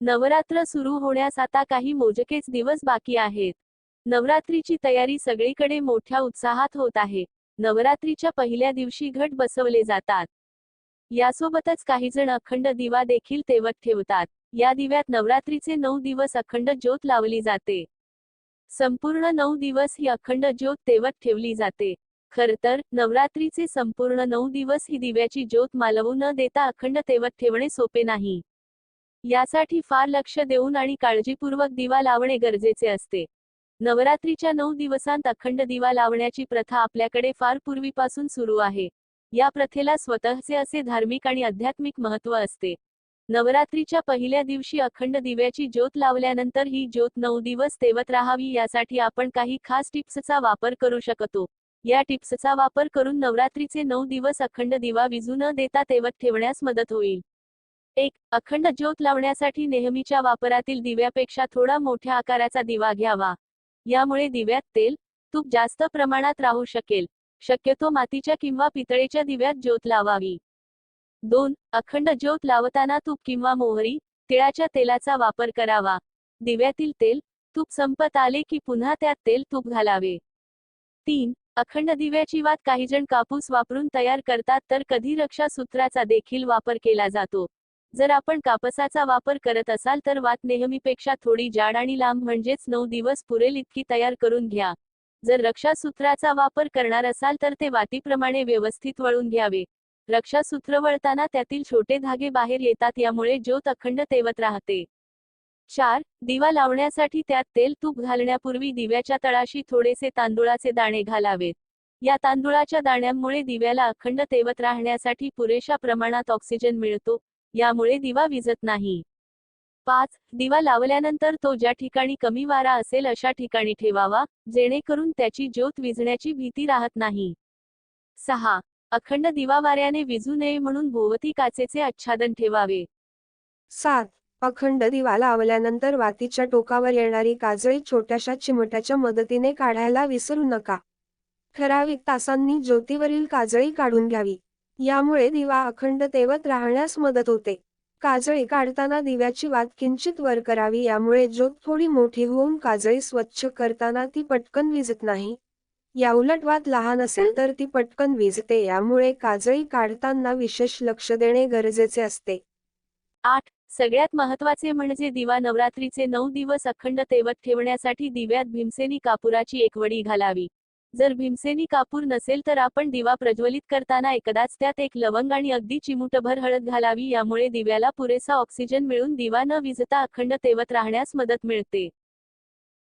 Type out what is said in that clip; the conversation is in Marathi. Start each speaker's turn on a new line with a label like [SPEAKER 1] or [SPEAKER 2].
[SPEAKER 1] नवरात्र सुरू होण्यास आता काही मोजकेच दिवस बाकी आहेत. नवरात्रीची तयारी सगळीकडे मोठ्या उत्साहात होत आहे. नवरात्रीच्या पहिल्या दिवशी घट बसवले जातात. यासोबतच काही जण अखंड दिवा देखील तेवत ठेवतात. या दिव्यात नवरात्रीचे नऊ दिवस अखंड ज्योत लावली जाते. संपूर्ण नऊ दिवस ही अखंड ज्योत तेवत ठेवली जाते. खर तर नवरात्रीचे संपूर्ण नऊ दिवस ही दिव्याची ज्योत मालवू न देता अखंड तेवत ठेवणे सोपे नाही. यासाठी फार लक्ष देऊन आणि काळजीपूर्वक दिवा लावणे गरजेचे असते. नवरात्रीच्या नऊ दिवसांत अखंड दिवा लावण्याची प्रथा आपल्याकडे फार पूर्वीपासून सुरू आहे. या प्रथेला स्वतःचे असे धार्मिक आणि आध्यात्मिक महत्त्व असते. नवरात्रीच्या पहिल्या दिवशी अखंड दिव्याची ज्योत लावल्यानंतर ही ज्योत नऊ दिवस तेवत राहावी यासाठी आपण काही खास टिप्सचा वापर करू शकतो. या टिप्सचा वापर करून नवरात्रीचे नऊ दिवस अखंड दिवा विजू न देता तेवत ठेवण्यास मदत होईल. एक अखंड ज्योत लावण्यासाठी नेहमीच्या वापरातील दिव्यापेक्षा थोडा मोठ्या आकाराचा दिवा घ्यावा. यामुळे दिव्यात तेल तूप जास्त प्रमाणात राहू शकेल. शक्यतो मातीच्या किंवा पितळेच्या दिव्यात ज्योत लावावी. दोन अखंड ज्योत लावताना तूप किंवा मोहरी तिळाच्या तेलाचा वापर करावा. दिव्यातील तेल तूप संपत आले की पुन्हा त्यात तेल तूप घालावे. तीन अखंड दिव्याची वात काहीजण कापूस वापरून तयार करतात तर कधी रक्षा सूत्राचा देखील वापर केला जातो. जर आपण कापसाचा वापर करत असाल तर वात नेहमीपेक्षा थोडी जाड आणि लांब म्हणजेच नऊ दिवस पुरेल इतकी तयार करून घ्या. जर रक्षासूत्राचा वापर करणार असाल तर ते वातीप्रमाणे व्यवस्थित वळून घ्यावे. रक्षासूत्र वळताना त्यातील छोटे धागे बाहेर येतात यामुळे ज्योत अखंड तेवत राहते. चार दिवा लावण्यासाठी त्यात तेल तूप घालण्यापूर्वी दिव्याच्या तळाशी थोडेसे तांदुळाचे दाणे घालावेत. या तांदुळाच्या दाण्यांमुळे दिव्याला अखंड तेवत राहण्यासाठी पुरेशा प्रमाणात ऑक्सिजन मिळतो. यामुळे दिवा विजत नाही. पाच दिवा लावल्यानंतर तो ज्या ठिकाणी कमी वारा असेल अशा ठिकाणी ठेवावा जेणेकरून त्याची ज्योत विजण्याची भीती राहत नाही. सहा अखंड दिवा वाऱ्याने विझू नये म्हणून भोवती काचेचे आच्छादन ठेवावे.
[SPEAKER 2] सात अखंड दिवा लावल्यानंतर वातीच्या टोकावर येणारी काजळी छोट्याशा चिमट्याच्या मदतीने काढायला विसरू नका. ठराविक तासांनी ज्योतीवरील काजळी काढून घ्यावी. यामुळे दिवा अखंड तेवत राहण्यास मदत होते. काजळी काढताना दिव्याची वात किंचित वर करावी यामुळे ज्योत थोडी मोठी होऊन काजळी स्वच्छ करताना ती पटकन विजत नाही. याउलट वात लहान असेल तर ती पटकन विजते यामुळे काजळी काढताना विशेष लक्ष देणे गरजेचे असते.
[SPEAKER 1] आठ. सगळ्यात महत्त्वाचे म्हणजे दिवा नवरात्रीचे नऊ दिवस अखंड तेवत ठेवण्यासाठी दिव्यात भीमसेनी कापुराची एक वडी घालावी. जर भीमसेनी कापूर नसेल तर आपण दिवा प्रज्वलित करताना एकदाच त्यात एक लवंग आणि अगदी चिमुटभर हळद घालावी यामुळे दिव्याला पुरेसा ऑक्सिजन मिळून दिवा न विझता अखंड तेवत राहण्यास मदत मिळते.